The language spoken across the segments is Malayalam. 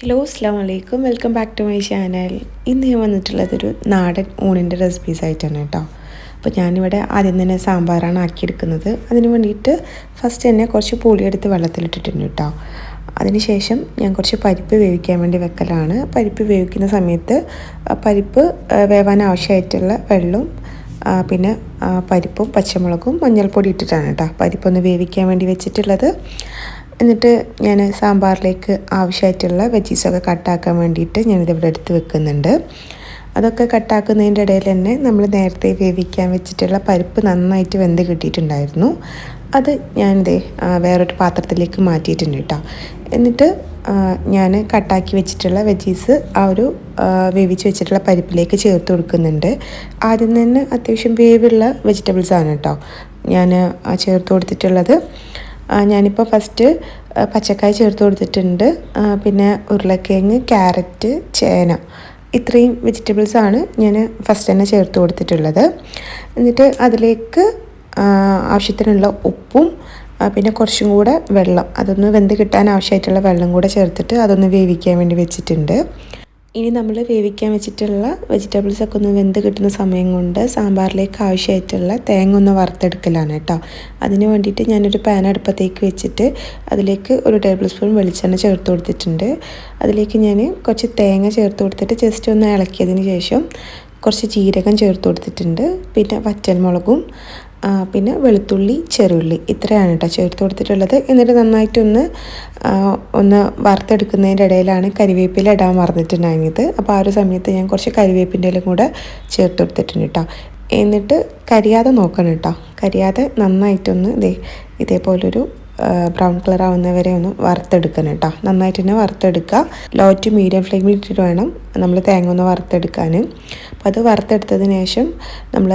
ഹലോ അസ്സാം വലൈക്കും welcome back to my channel ഇന്ന് ഞാൻ വന്നിട്ടുള്ളത് ഒരു നാടൻ ഊണിന്റെ റെസിപ്പീസ് ആയിട്ടാണ് കേട്ടോ. അപ്പോൾ ഞാനിവിടെ ആദ്യം തന്നെ സാമ്പാറാണ് ആക്കിയെടുക്കുന്നത്. അതിന് വേണ്ടിയിട്ട് ഫസ്റ്റ് തന്നെ കുറച്ച് പുളിയെടുത്ത് വെള്ളത്തിലിട്ടിട്ടുണ്ട് കേട്ടോ. അതിനുശേഷം ഞാൻ കുറച്ച് പരിപ്പ് വേവിക്കാൻ വേണ്ടി വെക്കലാണ്. പരിപ്പ് വേവിക്കുന്ന സമയത്ത് പരിപ്പ് വേവാൻ ആവശ്യമായിട്ടുള്ള വെള്ളവും പിന്നെ പരിപ്പും പച്ചമുളകും മഞ്ഞൾപ്പൊടി ഇട്ടിട്ടാണ് കേട്ടോ. പരിപ്പൊന്ന് വേവിക്കാൻ വേണ്ടി വെച്ചിട്ടുള്ളത്. എന്നിട്ട് ഞാൻ സാമ്പാറിലേക്ക് ആവശ്യമായിട്ടുള്ള വെജീസൊക്കെ കട്ടാക്കാൻ വേണ്ടിയിട്ട് ഞാനിതിവിടെ എടുത്ത് വെക്കുന്നുണ്ട്. അതൊക്കെ കട്ടാക്കുന്നതിന്റെ ഇടയിൽ തന്നെ നമ്മൾ നേരത്തെ വേവിക്കാൻ വെച്ചിട്ടുള്ള പരിപ്പ് നന്നായിട്ട് വെന്ത് കിട്ടിയിട്ടുണ്ടായിരുന്നു. അത് ഞാനിതേ വേറൊരു പാത്രത്തിലേക്ക് മാറ്റിയിട്ടുണ്ട് കേട്ടോ. എന്നിട്ട് ഞാൻ കട്ടാക്കി വെച്ചിട്ടുള്ള വെജീസ് ആ ഒരു വേവിച്ച് വെച്ചിട്ടുള്ള പരിപ്പിലേക്ക് ചേർത്ത് കൊടുക്കുന്നുണ്ട്. ആദ്യം തന്നെ അത്യാവശ്യം വേവുള്ള വെജിറ്റബിൾസാണ് കേട്ടോ ഞാൻ ചേർത്ത് കൊടുത്തിട്ടുള്ളത്. ഞാനിപ്പോൾ ഫസ്റ്റ് പച്ചക്കായ ചേർത്ത് കൊടുത്തിട്ടുണ്ട്. പിന്നെ ഉരുളക്കിഴങ്ങ് ക്യാരറ്റ് ചേന. ഇത്രയും വെജിറ്റബിൾസാണ് ഞാൻ ഫസ്റ്റ് തന്നെ ചേർത്ത് കൊടുത്തിട്ടുള്ളത്. എന്നിട്ട് അതിലേക്ക് ആവശ്യത്തിനുള്ള ഉപ്പും പിന്നെ കുറച്ചും കൂടെ വെള്ളം. അതൊന്ന് വെന്ത് കിട്ടാൻ ആവശ്യമായിട്ടുള്ള വെള്ളം കൂടെ ചേർത്തിട്ട് അതൊന്ന് വേവിക്കാൻ വേണ്ടി വെച്ചിട്ടുണ്ട്. ഇനി നമ്മൾ വേവിക്കാൻ വെച്ചിട്ടുള്ള വെജിറ്റബിൾസ് ഒക്കെ ഒന്ന് വെന്ത് കിട്ടുന്ന സമയം കൊണ്ട് സാമ്പാറിലേക്ക് ആവശ്യമായിട്ടുള്ള തേങ്ങ ഒന്ന് വറുത്തെടുക്കലാണ് കേട്ടോ. അതിന് വേണ്ടിയിട്ട് ഞാനൊരു പാൻ അടുപ്പത്തേക്ക് വെച്ചിട്ട് അതിലേക്ക് ഒരു ടേബിൾ സ്പൂൺ വെളിച്ചെണ്ണ ചേർത്ത് കൊടുത്തിട്ടുണ്ട്. അതിലേക്ക് ഞാൻ കുറച്ച് തേങ്ങ ചേർത്ത് കൊടുത്തിട്ട് ജസ്റ്റ് ഒന്ന് ഇളക്കിയതിന് ശേഷം കുറച്ച് ജീരകം ചേർത്ത് കൊടുത്തിട്ടുണ്ട്. പിന്നെ വറ്റൽമുളകും പിന്നെ വെളുത്തുള്ളി ചെറുള്ളി ഇത്രയാണ് കേട്ടോ ചേർത്ത് കൊടുത്തിട്ടുള്ളത്. എന്നിട്ട് നന്നായിട്ടൊന്ന് ഒന്ന് വറുത്തെടുക്കുന്നതിന്റെ ഇടയിലാണ് കരിവേപ്പില ഇടാൻ മറന്നിട്ടുണ്ടായിരുന്നത്. അപ്പോൾ ആ ഒരു സമയത്ത് ഞാൻ കുറച്ച് കരിവേപ്പിന്റെ ഇലയും കൂടെ ചേർത്ത് കൊടുത്തിട്ടുണ്ട് കേട്ടോ. എന്നിട്ട് കരിയാതെ നോക്കണം കേട്ടോ. കരിയാതെ നന്നായിട്ടൊന്ന് ഇതേ ഇതേപോലൊരു ബ്രൗൺ കളർ ആവുന്നവരെ ഒന്ന് വറുത്തെടുക്കണം കേട്ടോ. നന്നായിട്ട് തന്നെ വറുത്തെടുക്കുക. ലോ ടു മീഡിയം ഫ്ലെയിമിൽ ഇട്ടിട്ട് വേണം നമ്മൾ തേങ്ങ ഒന്ന് വറുത്തെടുക്കാൻ. അപ്പോൾ അത് വറുത്തെടുത്തതിന് ശേഷം നമ്മൾ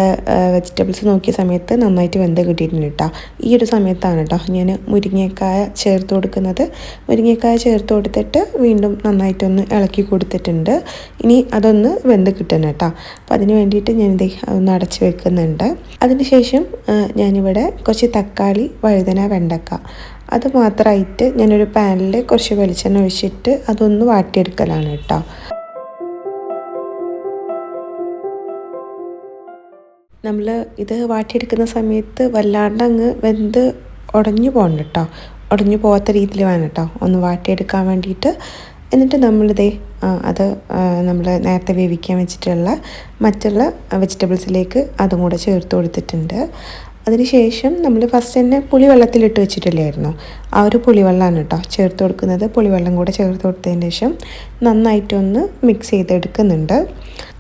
വെജിറ്റബിൾസ് നോക്കിയ സമയത്ത് നന്നായിട്ട് വെന്ത് കിട്ടിയിട്ടുണ്ട് കേട്ടോ ഈ ഒരു സമയത്താണ് കേട്ടോ ഞാൻ മുരിങ്ങക്കായ ചേർത്ത് കൊടുക്കുന്നത്. മുരിങ്ങക്കായ ചേർത്ത് കൊടുത്തിട്ട് വീണ്ടും നന്നായിട്ടൊന്ന് ഇളക്കി കൊടുത്തിട്ടുണ്ട്. ഇനി അതൊന്ന് വെന്ത് കിട്ടണം കേട്ടോ അപ്പോൾ അതിന് വേണ്ടിയിട്ട് ഞാനിത് ഒന്ന് അടച്ച് വെക്കുന്നുണ്ട്. അതിനുശേഷം ഞാനിവിടെ കുറച്ച് തക്കാളി വഴുതന വെണ്ടക്ക അത് മാത്രമായിട്ട് ഞാനൊരു പാനിൽ കുറച്ച് വെളിച്ചെണ്ണ ഒഴിച്ചിട്ട് അതൊന്ന് വാട്ടിയെടുക്കലാണ് കേട്ടോ നമ്മൾ ഇത് വാട്ടിയെടുക്കുന്ന സമയത്ത് വല്ലാണ്ട് അങ്ങ് വെന്ത് ഉടഞ്ഞു പോകണം കേട്ടോ. ഉടഞ്ഞു പോകാത്ത രീതിയിൽ വേണം കേട്ടോ. ഒന്ന് വാട്ടിയെടുക്കാൻ വേണ്ടിയിട്ട്. എന്നിട്ട് നമ്മളിതേ അത് നമ്മൾ നേരത്തെ വേവിക്കാൻ വെച്ചിട്ടുള്ള മറ്റുള്ള വെജിറ്റബിൾസിലേക്ക് അതും കൂടെ ചേർത്ത് കൊടുത്തിട്ടുണ്ട്. അതിനുശേഷം നമ്മൾ ഫസ്റ്റ് തന്നെ പുളിവെള്ളത്തിലിട്ട് വെച്ചിട്ടില്ലായിരുന്നു. ആ ഒരു പുളിവെള്ളമാണ് കേട്ടോ ചേർത്ത് കൊടുക്കുന്നത്. പുളിവെള്ളം കൂടെ ചേർത്ത് കൊടുത്തതിന് ശേഷം നന്നായിട്ടൊന്ന് മിക്സ് ചെയ്തെടുക്കുന്നുണ്ട്.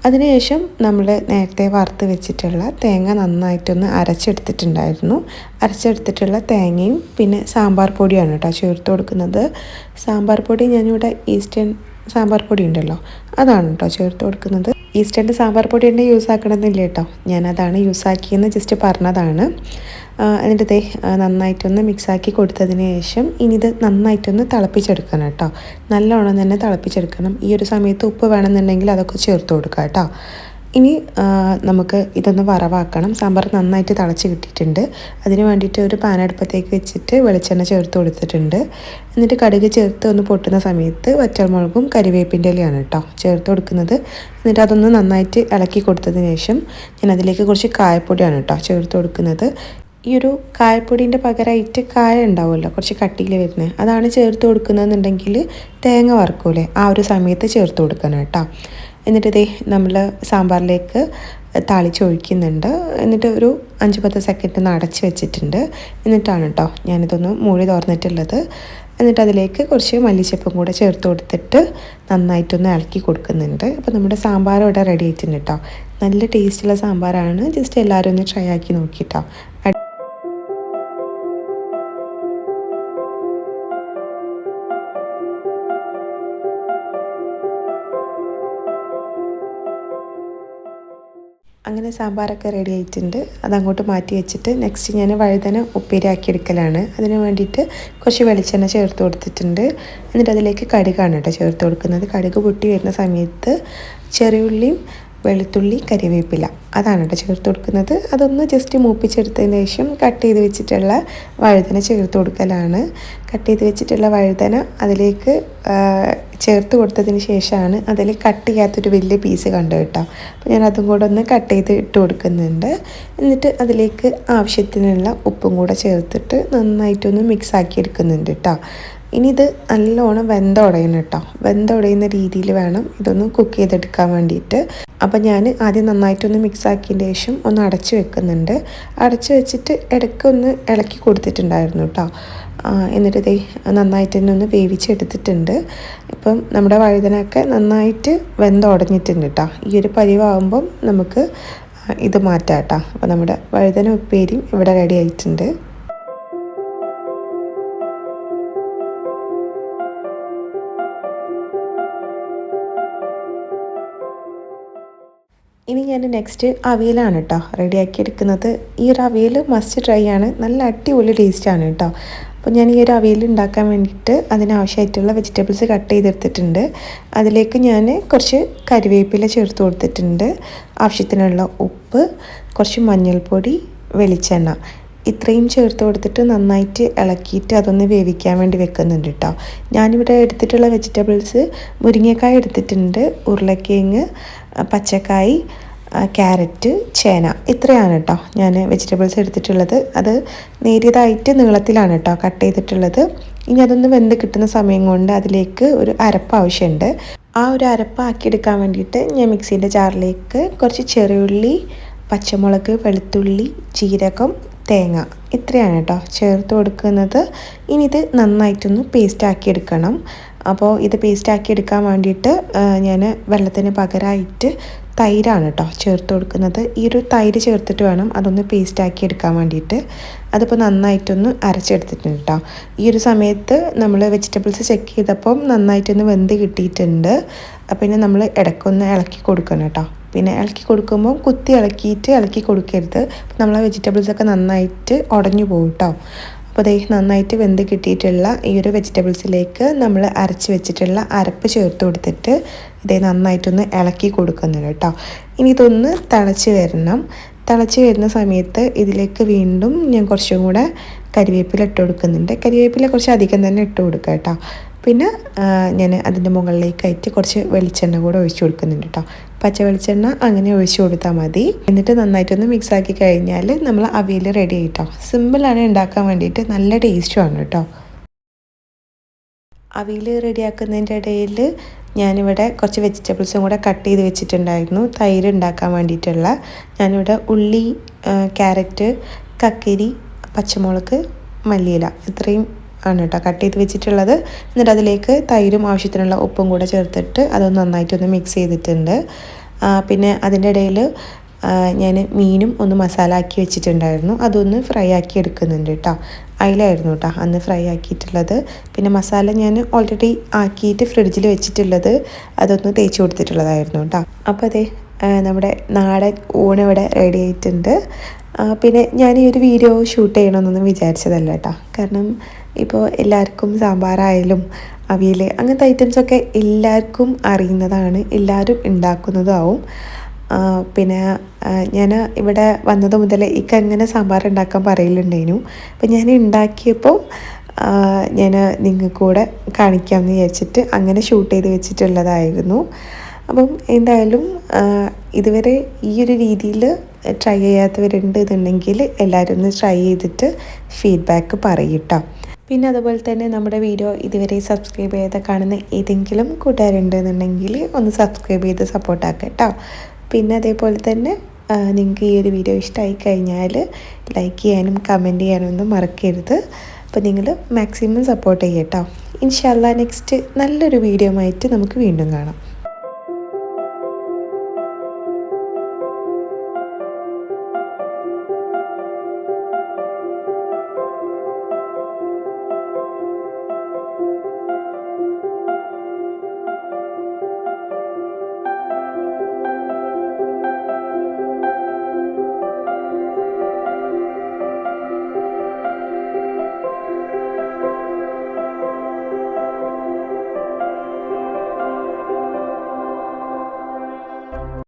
അതിനുശേഷം നമ്മൾ നേരത്തെ വറുത്ത് വെച്ചിട്ടുള്ള തേങ്ങ നന്നായിട്ടൊന്ന് അരച്ചെടുത്തിട്ടുണ്ടായിരുന്നു. അരച്ചെടുത്തിട്ടുള്ള തേങ്ങയും പിന്നെ സാമ്പാർ പൊടിയാണ് കേട്ടോ ചേർത്ത് കൊടുക്കുന്നത്. സാമ്പാർ പൊടി ഞാനിവിടെ ഈസ്റ്റേൺ സാമ്പാർ പൊടി ഉണ്ടല്ലോ അതാണ് കേട്ടോ ചേർത്ത് കൊടുക്കുന്നത്. ഈസ്റ്റേന്റെ സാമ്പാർ പൊടി തന്നെ യൂസ് ആക്കണമെന്നില്ല കേട്ടോ. ഞാനതാണ് യൂസ് ആക്കിയെന്ന് ജസ്റ്റ് പറഞ്ഞതാണ്. എന്നിട്ട് ദേ നന്നായിട്ടൊന്ന് മിക്സാക്കി കൊടുത്തതിന് ശേഷം ഇനി ഇത് നന്നായിട്ടൊന്ന് തിളപ്പിച്ചെടുക്കണം കേട്ടോ. നല്ലോണം തന്നെ തിളപ്പിച്ചെടുക്കണം. ഈ ഒരു സമയത്ത് ഉപ്പ് വേണമെന്നുണ്ടെങ്കിൽ അതൊക്കെ ചേർത്ത് കൊടുക്കുക കേട്ടോ. ഇനി നമുക്ക് ഇതൊന്ന് വറവാക്കണം. സാമ്പാർ നന്നായിട്ട് തിളച്ച് കിട്ടിയിട്ടുണ്ട്. അതിന് വേണ്ടിയിട്ട് ഒരു പാനടുപ്പത്തേക്ക് വെച്ചിട്ട് വെളിച്ചെണ്ണ ചേർത്ത് കൊടുത്തിട്ടുണ്ട്. എന്നിട്ട് കടുക് ചേർത്ത് ഒന്ന് പൊട്ടുന്ന സമയത്ത് വറ്റൽമുളകും കരിവേപ്പിന്റെ ഇലയാണ് കേട്ടോ ചേർത്ത് കൊടുക്കുന്നത്. എന്നിട്ട് അതൊന്ന് നന്നായിട്ട് ഇളക്കി കൊടുത്തതിന് ശേഷം ഞാൻ അതിലേക്ക് കുറച്ച് കായപ്പൊടിയാണ് കേട്ടോ ചേർത്ത് കൊടുക്കുന്നത്. ഈ ഒരു കായപ്പൊടീന്റെ പകരമായിട്ട് കായ ഉണ്ടാവുമല്ലോ കുറച്ച് കട്ടിയിൽ വരുന്നത് അതാണ് ചേർത്ത് കൊടുക്കുന്നതെന്നുണ്ടെങ്കിൽ തേങ്ങ വറുക്കൂലേ ആ ഒരു സമയത്ത് ചേർത്ത് കൊടുക്കണം കേട്ടോ. എന്നിട്ട് ഇതേ നമ്മൾ സാമ്പാറിലേക്ക് താളിച്ചൊഴിക്കുന്നുണ്ട്. എന്നിട്ട് ഒരു അഞ്ച് പത്ത് സെക്കൻഡ് ഒന്ന് അടച്ച് വെച്ചിട്ടുണ്ട്. എന്നിട്ടാണ് കേട്ടോ ഞാനിതൊന്ന് മൂടി തുറന്നിട്ടുള്ളത് എന്നിട്ട് അതിലേക്ക് കുറച്ച് മല്ലിച്ചപ്പും കൂടെ ചേർത്ത് കൊടുത്തിട്ട് നന്നായിട്ടൊന്ന് ഇളക്കി കൊടുക്കുന്നുണ്ട്. അപ്പോൾ നമ്മുടെ സാമ്പാർ ഇവിടെ റെഡി ആയിട്ടുണ്ട് കേട്ടോ നല്ല ടേസ്റ്റുള്ള സാമ്പാറാണ്. ജസ്റ്റ് എല്ലാവരും ഒന്ന് ട്രൈ ആക്കി നോക്കിട്ടോ സാമ്പാറൊക്കെ റെഡി ആയിട്ടുണ്ട്. അതങ്ങോട്ട് മാറ്റി വെച്ചിട്ട് നെക്സ്റ്റ് ഞാൻ വഴുതന ഉപ്പേരിയാക്കി എടുക്കലാണ്. അതിന് വേണ്ടിയിട്ട് കുറച്ച് വെളിച്ചെണ്ണ ചേർത്ത് കൊടുത്തിട്ടുണ്ട്. എന്നിട്ട് അതിലേക്ക് കടുകാണ് കേട്ടോ ചേർത്ത് കൊടുക്കുന്നത്. കടുക് പൊട്ടി വരുന്ന സമയത്ത് ചെറിയുള്ളിയും വെളുത്തുള്ളി കരിവേപ്പില. അതാണ് കേട്ടോ ചേർത്ത് കൊടുക്കുന്നത്. അതൊന്ന് ജസ്റ്റ് മൂപ്പിച്ചെടുത്തതിന് ശേഷം കട്ട് ചെയ്ത് വെച്ചിട്ടുള്ള വഴുതന ചേർത്ത് കൊടുക്കലാണ്. കട്ട് ചെയ്ത് വെച്ചിട്ടുള്ള വഴുതന അതിലേക്ക് ചേർത്ത് കൊടുത്തതിന് ശേഷമാണ് അതിൽ കട്ട് ചെയ്യാത്തൊരു വലിയ പീസ് കണ്ടു കേട്ടോ. അപ്പോൾ ഞാൻ അതും കൂടെ ഒന്ന് കട്ട് ചെയ്ത് ഇട്ട് കൊടുക്കുന്നുണ്ട്. എന്നിട്ട് അതിലേക്ക് ആവശ്യത്തിനുള്ള ഉപ്പും കൂടെ ചേർത്തിട്ട് നന്നായിട്ടൊന്ന് മിക്സ് ആക്കി എടുക്കുന്നുണ്ട് കേട്ടോ ഇനി ഇത് നല്ലോണം വെന്തുടയണം കേട്ടോ. വെന്തുടയുന്ന രീതിയിൽ വേണം ഇതൊന്ന് കുക്ക് ചെയ്തെടുക്കാൻ വേണ്ടിയിട്ട്. അപ്പോൾ ഞാൻ ആദ്യം നന്നായിട്ടൊന്ന് മിക്സ് ആക്കിയതിന് ശേഷം ഒന്ന് അടച്ച് വെക്കുന്നുണ്ട്. അടച്ച് വെച്ചിട്ട് ഇടയ്ക്ക് ഒന്ന് ഇളക്കി കൊടുത്തിട്ടുണ്ടായിരുന്നു കേട്ടോ. എന്നിട്ട് ഇതേ നന്നായിട്ട് തന്നെ ഒന്ന് വേവിച്ചെടുത്തിട്ടുണ്ട്. ഇപ്പം നമ്മുടെ വഴുതനൊക്കെ നന്നായിട്ട് വെന്തുടഞ്ഞിട്ടുണ്ട് കേട്ടോ. ഈ ഒരു പരിവാകുമ്പം നമുക്ക് ഇത് മാറ്റാം കേട്ടോ. അപ്പോൾ നമ്മുടെ വഴുതന ഉപ്പേരിയും ഇവിടെ റെഡി ആയിട്ടുണ്ട്. ഇനി ഞാൻ നെക്സ്റ്റ് അവിയലാണ് കേട്ടോ റെഡിയാക്കി എടുക്കുന്നത് ഈ ഒരു അവിയൽ മസ്റ്റ് ട്രൈ ആണ്. നല്ല അടിപൊളി ടേസ്റ്റാണ് കേട്ടോ അപ്പോൾ ഞാൻ ഈ ഒരു അവിയൽ ഉണ്ടാക്കാൻ വേണ്ടിയിട്ട് അതിനാവശ്യമായിട്ടുള്ള വെജിറ്റബിൾസ് കട്ട് ചെയ്തെടുത്തിട്ടുണ്ട്. അതിലേക്ക് ഞാൻ കുറച്ച് കരിവേപ്പില ചേർത്ത് കൊടുത്തിട്ടുണ്ട്. ആവശ്യത്തിനുള്ള ഉപ്പ് കുറച്ച് മഞ്ഞൾപ്പൊടി വെളിച്ചെണ്ണ. ഇത്രയും ചേർത്ത് കൊടുത്തിട്ട് നന്നായിട്ട് ഇളക്കിയിട്ട് അതൊന്ന് വേവിക്കാൻ വേണ്ടി വെക്കുന്നുണ്ട് കേട്ടോ ഞാനിവിടെ എടുത്തിട്ടുള്ള വെജിറ്റബിൾസ് മുരിങ്ങക്കായ എടുത്തിട്ടുണ്ട് ഉരുളക്കിഴങ്ങ് പച്ചക്കായി ക്യാരറ്റ് ചേന ഇത്രയാണ് കേട്ടോ ഞാൻ വെജിറ്റബിൾസ് എടുത്തിട്ടുള്ളത്. അത് നേരിയതായിട്ട് നീളത്തിലാണ് കേട്ടോ കട്ട് ചെയ്തിട്ടുള്ളത്. ഇനി അതൊന്ന് വെന്ത് കിട്ടുന്ന സമയം കൊണ്ട് അതിലേക്ക് ഒരു അരപ്പ് ആവശ്യമുണ്ട് ആ ഒരു അരപ്പ് ആക്കിയെടുക്കാൻ വേണ്ടിയിട്ട് ഞാൻ മിക്സീന്റെ ജാറിലേക്ക് കുറച്ച് ചെറിയുള്ളി പച്ചമുളക് വെളുത്തുള്ളി ജീരകം തേങ്ങ. ഇത്രയാണ് കേട്ടോ ചേർത്ത് കൊടുക്കുന്നത്. ഇനി ഇത് നന്നായിട്ടൊന്ന് പേസ്റ്റാക്കി എടുക്കണം. അപ്പോൾ ഇത് പേസ്റ്റാക്കി എടുക്കാൻ വേണ്ടിയിട്ട് ഞാൻ വെള്ളത്തിന് പകരമായിട്ട് തൈരാണ് കേട്ടോ ചേർത്ത് കൊടുക്കുന്നത്. ഈ ഒരു തൈര് ചേർത്തിട്ട് വേണം അതൊന്ന് പേസ്റ്റാക്കി എടുക്കാൻ വേണ്ടിയിട്ട്. അതിപ്പോൾ നന്നായിട്ടൊന്ന് അരച്ചെടുത്തിട്ടുണ്ട് കേട്ടോ ഈ ഒരു സമയത്ത് നമ്മൾ വെജിറ്റബിൾസ് ചെക്ക് ചെയ്തപ്പം നന്നായിട്ടൊന്ന് വെന്ത് കിട്ടിയിട്ടുണ്ട്. പിന്നെ നമ്മൾ ഇടയ്ക്കൊന്ന് ഇളക്കി കൊടുക്കണം കേട്ടോ പിന്നെ ഇളക്കി കൊടുക്കുമ്പോൾ കുത്തി ഇളക്കിയിട്ട് ഇളക്കി കൊടുക്കരുത്. നമ്മളെ വെജിറ്റബിൾസൊക്കെ നന്നായിട്ട് ഉടഞ്ഞു പോകും കേട്ടോ അപ്പോൾ അതേ നന്നായിട്ട് വെന്ത് കിട്ടിയിട്ടുള്ള ഈ ഒരു വെജിറ്റബിൾസിലേക്ക് നമ്മൾ അരച്ച് വെച്ചിട്ടുള്ള അരപ്പ് ചേർത്ത് കൊടുത്തിട്ട് ഇതേ നന്നായിട്ടൊന്ന് ഇളക്കി കൊടുക്കുന്നുണ്ട് കേട്ടോ ഇനി ഇതൊന്ന് തിളച്ച് വരണം. തിളച്ച് വരുന്ന സമയത്ത് ഇതിലേക്ക് വീണ്ടും ഞാൻ കുറച്ചും കൂടെ കരിവേപ്പില ഇട്ട് കൊടുക്കുന്നുണ്ട്. കരിവേപ്പില കുറച്ച് അധികം തന്നെ ഇട്ട് കൊടുക്കുക കേട്ടോ പിന്നെ ഞാൻ അതിന്റെ മുകളിലേക്കായിട്ട് കുറച്ച് വെളിച്ചെണ്ണ കൂടെ ഒഴിച്ച് കൊടുക്കുന്നുണ്ട് കേട്ടോ പച്ച വെളിച്ചെണ്ണ അങ്ങനെ ഒഴിച്ചു കൊടുത്താൽ മതി. എന്നിട്ട് നന്നായിട്ടൊന്ന് മിക്സ് ആക്കി കഴിഞ്ഞാൽ നമ്മൾ അവിയൽ റെഡി ആയിട്ടോ. സിമ്പിളാണ് ഉണ്ടാക്കാൻ വേണ്ടിയിട്ട് നല്ല ടേസ്റ്റുമാണ് കേട്ടോ. അവിയൽ റെഡിയാക്കുന്നതിന്റെ ഇടയിൽ ഞാനിവിടെ കുറച്ച് വെജിറ്റബിൾസും കൂടെ കട്ട് ചെയ്ത് വെച്ചിട്ടുണ്ടായിരുന്നു. തൈര് ഉണ്ടാക്കാൻ വേണ്ടിയിട്ടുള്ള. ഞാനിവിടെ ഉള്ളി ക്യാരറ്റ് കക്കരി പച്ചമുളക് മല്ലിയില ഇത്രയും ആണ് കേട്ടോ കട്ട് ചെയ്ത് വെച്ചിട്ടുള്ളത്. എന്നിട്ട് അതിലേക്ക് തൈരും ആവശ്യത്തിനുള്ള ഉപ്പും കൂടെ ചേർത്തിട്ട് അതൊന്ന് നന്നായിട്ടൊന്ന് മിക്സ് ചെയ്തിട്ടുണ്ട്. പിന്നെ അതിന്റെ ഇടയിൽ ഞാൻ മീനും ഒന്ന് മസാല ആക്കി വെച്ചിട്ടുണ്ടായിരുന്നു. അതൊന്ന് ഫ്രൈ ആക്കി എടുക്കുന്നുണ്ട് കേട്ടോ. അതിലായിരുന്നു കേട്ടോ അന്ന് ഫ്രൈ ആക്കിയിട്ടുള്ളത്. പിന്നെ മസാല ഞാൻ ഓൾറെഡി ആക്കിയിട്ട് ഫ്രിഡ്ജിൽ വെച്ചിട്ടുള്ളത് അതൊന്ന് തേച്ച് കൊടുത്തിട്ടുള്ളതായിരുന്നു കേട്ടോ. അപ്പോൾ അതെ നമ്മുടെ നാടൻ ഊണിവിടെ റെഡി ആയിട്ടുണ്ട്. പിന്നെ ഞാൻ ഈ ഒരു വീഡിയോ ഷൂട്ട് ചെയ്യണമെന്നൊന്നും വിചാരിച്ചതല്ല കേട്ടോ കാരണം ഇപ്പോൾ എല്ലാവർക്കും സാമ്പാറായാലും അവിയൽ അങ്ങനത്തെ ഐറ്റംസൊക്കെ എല്ലാവർക്കും അറിയുന്നതാണ് എല്ലാവരും ഉണ്ടാക്കുന്നതാവും പിന്നെ ഞാൻ ഇവിടെ വന്നത് മുതൽ ഇക്ക എങ്ങനെ സാമ്പാർ ഉണ്ടാക്കാൻ പറയലുണ്ടേനു അപ്പം ഞാൻ ഉണ്ടാക്കിയപ്പോൾ ഞാൻ നിങ്ങൾക്ക് കൂടെ കാണിക്കാമെന്ന് വിചാരിച്ചിട്ട് അങ്ങനെ ഷൂട്ട് ചെയ്ത് വെച്ചിട്ടുള്ളതായിരുന്നു. അപ്പം എന്തായാലും ഇതുവരെ ഈ ഒരു രീതിയിൽ ട്രൈ ചെയ്യാത്തവരുണ്ട് എന്നുണ്ടെങ്കിൽ എല്ലാവരും ഒന്ന് ട്രൈ ചെയ്തിട്ട് ഫീഡ്ബാക്ക് പറയൂട്ടോ പിന്നെ അതുപോലെ തന്നെ നമ്മുടെ വീഡിയോ ഇതുവരെ സബ്സ്ക്രൈബ് ചെയ്ത് കാണുന്ന ഏതെങ്കിലും കൂട്ടുകാരുണ്ടെന്നുണ്ടെങ്കിൽ ഒന്ന് സബ്സ്ക്രൈബ് ചെയ്ത് സപ്പോർട്ടാക്കുക കേട്ടോ പിന്നെ അതേപോലെ തന്നെ നിങ്ങൾക്ക് ഈ ഒരു വീഡിയോ ഇഷ്ടമായി കഴിഞ്ഞാൽ ലൈക്ക് ചെയ്യാനും കമന്റ് ചെയ്യാനും ഒന്നും മറക്കരുത്. അപ്പോൾ നിങ്ങൾ മാക്സിമം സപ്പോർട്ട് ചെയ്യട്ടോ ഇൻഷാല്ല നെക്സ്റ്റ് നല്ലൊരു വീഡിയോ ആയിട്ട് നമുക്ക് വീണ്ടും കാണാം.